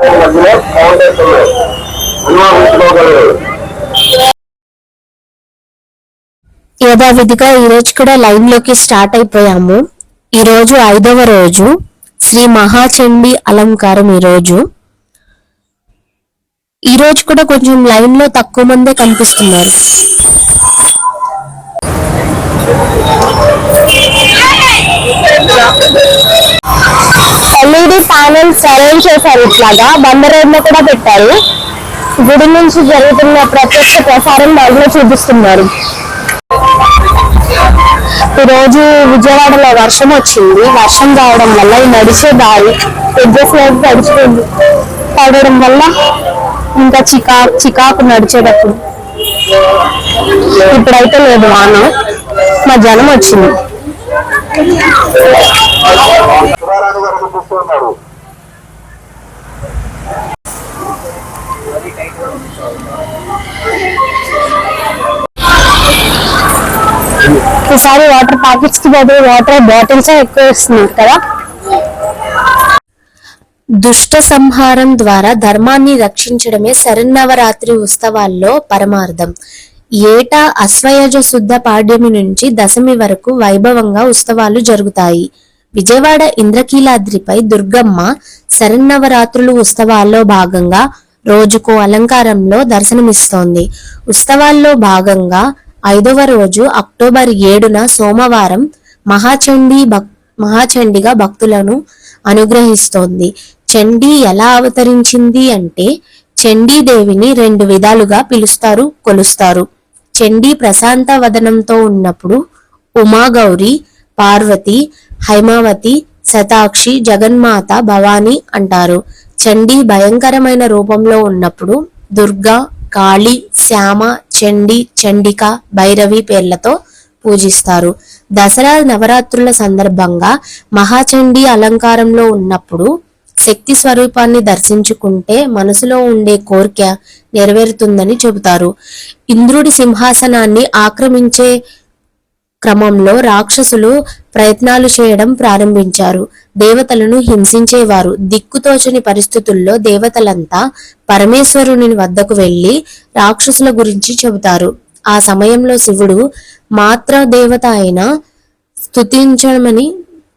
మధ్యలో అనుభవించుకోగలరు యథావిధిగా ఈ రోజు కూడా లైన్లోకి స్టార్ట్ అయిపోయాము. ఈ రోజు ఐదవ రోజు. శ్రీ మహాచండి అలంకారం ఈ రోజు. ఈ రోజు కూడా కొంచెం లైన్లో తక్కువ మందే కనిపిస్తున్నారు. ఎల్ఈడి ప్యానెల్స్ అరేంజ్ చేశారు ఇట్లాగా. బంద రోడ్లో కూడా పెట్టారు. గుడి నుంచి జరుగుతున్న ప్రత్యక్ష ప్రసారం దాంట్లో చూపిస్తున్నారు. ఈ రోజు విజయవాడలో వర్షం వచ్చింది. వర్షం రావడం వల్ల ఈ నడిచే దారి పెద్దసేపు తడిచిపోయింది పడడం వల్ల ఇంకా చికా చికాకు నడిచేటప్పుడు. ఇప్పుడైతే లేదు వాన. మా జనం వచ్చింది. చూస్తున్నారు. ఈసారి వాటర్ ప్యాకెట్స్కి బదులు వాటర్ బాటిల్స్ ఎక్కువ ఇస్తున్నారు కదా? దుష్ట సంహారం ద్వారా ధర్మాన్ని రక్షించడమే శరన్నవరాత్రి ఉత్సవాల్లో పరమార్థం. ఏటా అశ్వయజ శుద్ధ పాడ్యమి నుంచి దశమి వరకు వైభవంగా ఉత్సవాలు జరుగుతాయి. విజయవాడ ఇంద్రకీలాద్రిపై దుర్గమ్మ శరన్నవరాత్రులు ఉత్సవాల్లో భాగంగా రోజుకో అలంకారంలో దర్శనమిస్తోంది. ఉత్సవాల్లో భాగంగా ఐదవ రోజు అక్టోబర్ ఏడున సోమవారం మహాచండీ భక్ మహాచండిగా భక్తులను అనుగ్రహిస్తోంది. చండీ ఎలా అవతరించింది అంటే చండీదేవిని రెండు విధాలుగా పిలుస్తారు కొలుస్తారు. చండీ ప్రశాంత వదనంతో ఉన్నప్పుడు ఉమాగౌరి పార్వతి హైమావతి శతాక్షి జగన్మాత భవాని అంటారు. చండీ భయంకరమైన రూపంలో ఉన్నప్పుడు దుర్గా కాళి శ్యామ చండి చండిక భైరవి పేర్లతో పూజిస్తారు. దసరా నవరాత్రుల సందర్భంగా మహాచండీ అలంకారంలో ఉన్నప్పుడు శక్తి స్వరూపాన్ని దర్శించుకుంటే మనసులో ఉండే కోరిక నెరవేరుతుందని చెబుతారు. ఇంద్రుడి సింహాసనాన్ని ఆక్రమించే క్రమంలో రాక్షసులు ప్రయత్నాలు చేయడం ప్రారంభించారు. దేవతలను హింసించేవారు. దిక్కుతోచని పరిస్థితుల్లో దేవతలంతా పరమేశ్వరుని వద్దకు వెళ్ళి రాక్షసుల గురించి చెబుతారు. ఆ సమయంలో శివుడు మాత్ర దేవత అయిన స్తుతించమని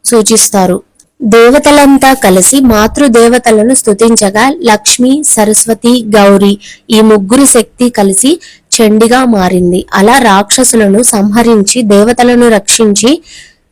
సూచిస్తారు. దేవతలంతా కలిసి మాతృదేవతలను స్తుతించగా లక్ష్మి సరస్వతి గౌరి ఈ ముగ్గురు శక్తి కలిసి చండిగా మారింది. అలా రాక్షసులను సంహరించి దేవతలను రక్షించి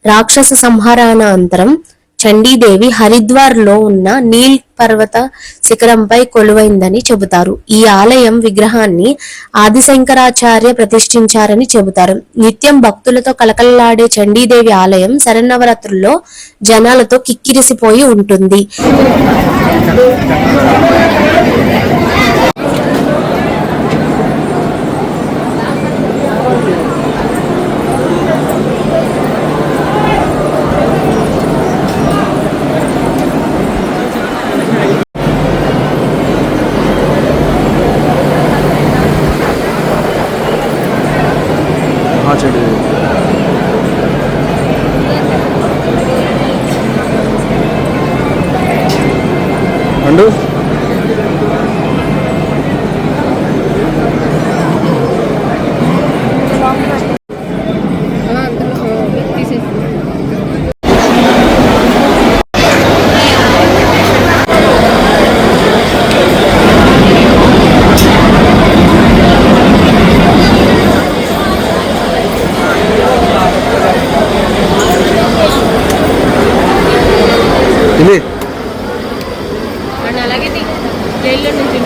రాక్షస సంహారానంతరం చండీదేవి హరిద్వార్లో ఉన్న నీల్ పర్వత శిఖరంపై కొలువైందని చెబుతారు. ఈ ఆలయం విగ్రహాన్ని ఆదిశంకరాచార్య ప్రతిష్ఠించారని చెబుతారు. నిత్యం భక్తులతో కలకల్లాడే చండీదేవి ఆలయం శరన్నవరాత్రుల్లో జనాలతో కిక్కిరిసిపోయి ఉంటుంది. చెడు అండు ఇది అండ్ అలాగే తి- జైల్లో నుంచి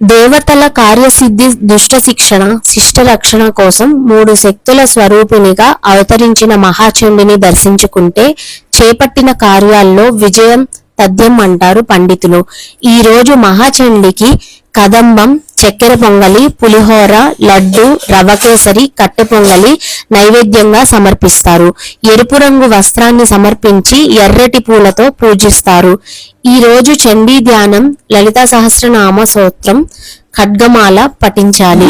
దేవతల కార్యసిద్ధి దుష్ట శిక్షణ శిష్ట రక్షణ కోసం మూడు శక్తుల స్వరూపిణిగా అవతరించిన మహాచండిని దర్శించుకుంటే చేపట్టిన కార్యాల్లో విజయం తథ్యం అంటారు పండితులు. ఈ రోజు మహాచండికి కదంబం చక్కెర పొంగలి పులిహోర లడ్డు రవ కేసరి కట్టె పొంగలి నైవేద్యంగా సమర్పిస్తారు. ఎరుపు రంగు వస్త్రాన్ని సమర్పించి ఎర్రటి పూలతో పూజిస్తారు. ఈ రోజు చండీ ధ్యానం లలిత సహస్రనామ సూత్రం ఖడ్గమాల పఠించాలి.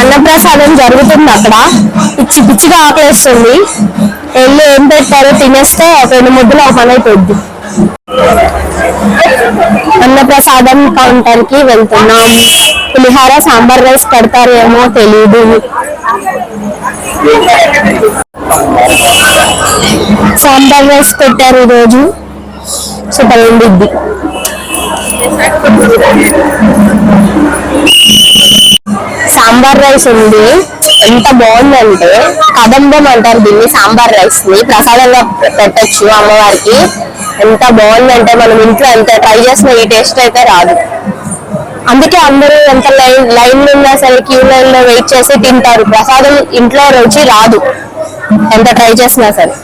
అన్నప్రసాదం జరుగుతుంది అక్కడ. పిచ్చి పిచ్చిగా ఆకలేస్తుంది వెళ్ళి ఏం పెట్టారో తినేస్తే ఒక రెండు ముద్దలు ఒక పని అయిపోద్ది. అన్నప్రసాదం కౌంటర్కి వెళ్తున్నాం. పులిహార సాంబార్ రైస్ పెడతారేమో తెలియదు సాంబార్ రైస్ పెట్టారు ఈరోజు. సూపర్ ఉండిద్ది సాంబార్ రైస్ ఉంది. ఎంత బాగుందంటే కదంబం అంటారు దీన్ని సాంబార్ రైస్ని. ప్రసాదంగా పెట్టచ్చు అమ్మవారికి. ఎంత బాగుందంటే మనం ఇంట్లో ఎంత ట్రై చేసినా ఈ టేస్ట్ అయితే రాదు. అందుకే అందరూ ఎంత లైన్ లైన్ ఉన్నా అసలు క్యూ లైన్లో వెయిట్ చేసి తింటారు. ప్రసాదం ఇంట్లో రుచి రాదు. ఎంత ట్రై చేసినా సరే.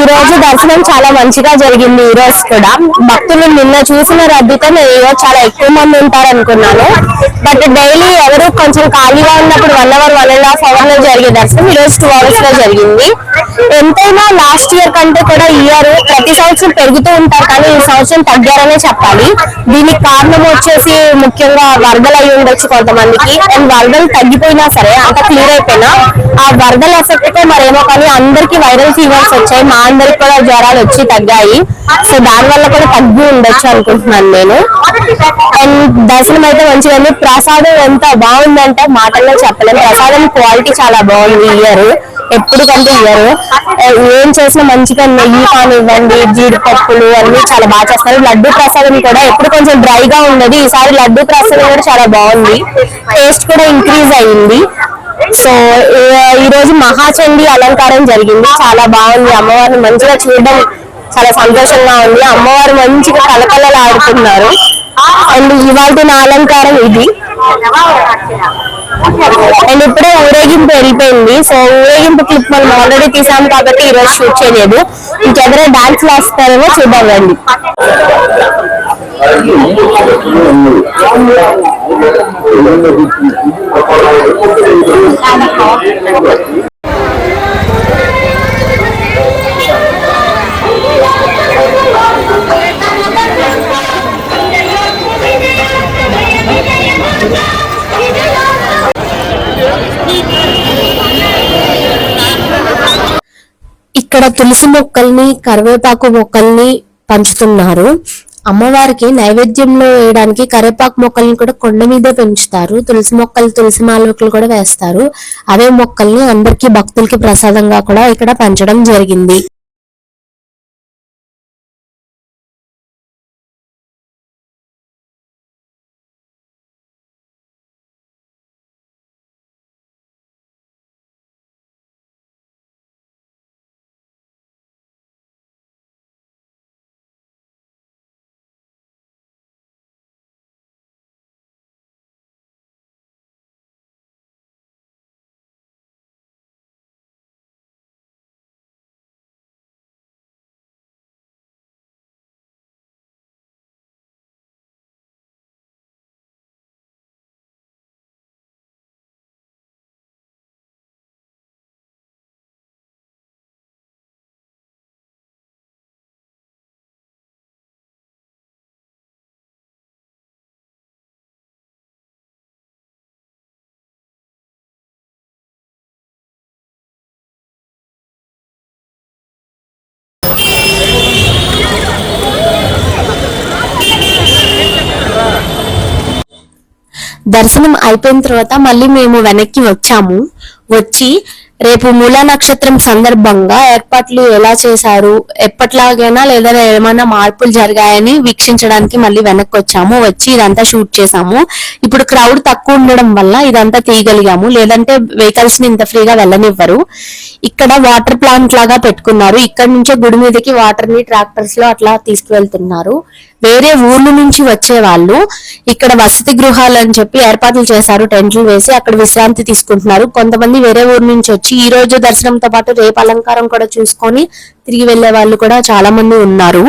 ఈ రోజు దర్శనం చాలా మంచిగా జరిగింది. ఈ రోజు కూడా భక్తులు నిన్న చూసిన రద్దీతో నేను ఈరోజు చాలా ఎక్కువ మంది ఉంటారు అనుకున్నాను బట్ డైలీ ఎవరు కొంచెం ఖాళీగా ఉన్నప్పుడు one hour one and half అవర్లో జరిగే దర్శనం ఈ రోజు టూ అవర్స్లో జరిగింది. ఎంతైనా లాస్ట్ ఇయర్ కంటే కూడా ఇయర్ ప్రతి సంవత్సరం పెరుగుతూ ఉంటారు కానీ ఈ సంవత్సరం తగ్గారనే చెప్పాలి. దీనికి కారణం వచ్చేసి ముఖ్యంగా వరదలు అయి ఉండొచ్చు కొంతమందికి. అండ్ వరదలు తగ్గిపోయినా సరే అంత క్లియర్ అయిపోయినా ఆ వరదల ఎఫెక్ట్తో మరేమో కానీ అందరికి వైరల్ ఫీవర్స్ వచ్చాయి. మా అందరికి కూడా జ్వరాలు వచ్చి తగ్గాయి. సో దాని వల్ల కూడా తగ్గి ఉండొచ్చు అనుకుంటున్నాను నేను. అండ్ దర్శనం అయితే మంచిగా ఉంది. ప్రసాదం ఎంత బాగుందంటే మాటల్లో చెప్పలేము ప్రసాదం క్వాలిటీ చాలా బాగుంది ఇయర్ ఎప్పుడు కంటే ఇయర్ ఏం చేసినా మంచిగా నెయ్యి కానివ్వండి జీడిపప్పులు అన్ని చాలా బాగా చేస్తారు లడ్డు ప్రసాదం కూడా ఎప్పుడు కొంచెం డ్రైగా ఉన్నది. ఈసారి లడ్డు ప్రసాదం కూడా చాలా బాగుంది. టేస్ట్ కూడా ఇంక్రీజ్ అయ్యింది సో ఈ- రోజు మహాచండి అలంకారం జరిగింది. చాలా బాగుంది. అమ్మవారిని మంచిగా చూడడం చాలా సంతోషంగా ఉంది. అమ్మవారు మంచిగా కలకలలు ఆడుతున్నారు అండ్ ఇవాళ నా అలంకారం ఇది. అండ్ ఇప్పుడే ఊరేగింపు వెళ్ళిపోయింది. సో ఊరేగింపు క్లిప్ మనం ఆల్రెడీ తీసాము కాబట్టి ఈ రోజు షూట్ చేయలేదు. ఇంకెవరైనా డాన్స్ వేస్తారేమో చూద్దాం రండి. ఇక్కడ తులసి మొక్కల్ని కరివేపాకు మొక్కల్ని పంచుతున్నారు. అమ్మవారికి నైవేద్యంలో వేయడానికి కరివేపాకు మొక్కల్ని కూడా కొండ మీదే పెంచుతారు. తులసి మొక్కలు తులసి మాలకులు కూడా వేస్తారు. అవే మొక్కల్ని అందరికీ భక్తులకి ప్రసాదంగా కూడా ఇక్కడ పంచడం జరిగింది. దర్శనం అయిపోయిన తర్వాత మళ్ళీ మేము వెనక్కి వచ్చాము. వచ్చి రేపు మూలా నక్షత్రం సందర్భంగా ఏర్పాట్లు ఎలా చేశారు? ఎప్పట్లాగైనా లేదా ఏమైనా మార్పులు జరిగాయని వీక్షించడానికి మళ్ళీ వెనక్కి వచ్చాము. వచ్చి ఇదంతా షూట్ చేసాము ఇప్పుడు క్రౌడ్ తక్కువ ఉండడం వల్ల ఇదంతా తీయగలిగాము. లేదంటే వెహికల్స్ని ఇంత ఫ్రీగా వెళ్ళనివ్వరు. ఇక్కడ వాటర్ ప్లాంట్ లాగా పెట్టుకున్నారు. ఇక్కడ నుంచే గుడి మీదకి వాటర్ని ట్రాక్టర్స్లో అట్లా తీసుకువెళ్తున్నారు. వేరే ఊర్ల నుంచి వచ్చే వాళ్ళు ఇక్కడ వసతి గృహాలు అని చెప్పి ఏర్పాట్లు చేశారు టెంట్లు వేసి అక్కడ విశ్రాంతి తీసుకుంటున్నారు. కొంతమంది వేరే ఊరు నుంచి వచ్చి ఈ రోజు దర్శనంతో పాటు రేపు అలంకారం కూడా చూసుకొని తిరిగి వెళ్ళే వాళ్ళు కూడా చాలా మంది ఉన్నారు.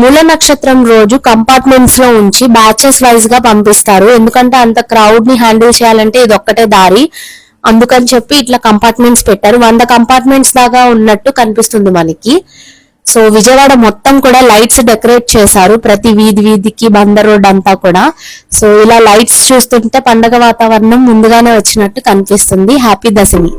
మూల నక్షత్రం రోజు కంపార్ట్మెంట్స్లో ఉంచి బ్యాచెస్ వైజ్గా పంపిస్తారు. ఎందుకంటే అంత క్రౌడ్ని హ్యాండిల్ చేయాలంటే ఇది ఒక్కటే దారి. అందుకని చెప్పి ఇట్లా కంపార్ట్మెంట్స్ పెట్టారు. వంద కంపార్ట్మెంట్స్ దాకా ఉన్నట్టు కనిపిస్తుంది మనకి. సో విజయవాడ మొత్తం కూడా లైట్స్ డెకరేట్ చేశారు. ప్రతి వీధి వీధికి బందర్ రోడ్ అంతా కూడా. సో ఇలా లైట్స్ చూస్తుంటే పండగ వాతావరణం ముందుగానే వచ్చినట్టు కనిపిస్తుంది. హ్యాపీ దశమి.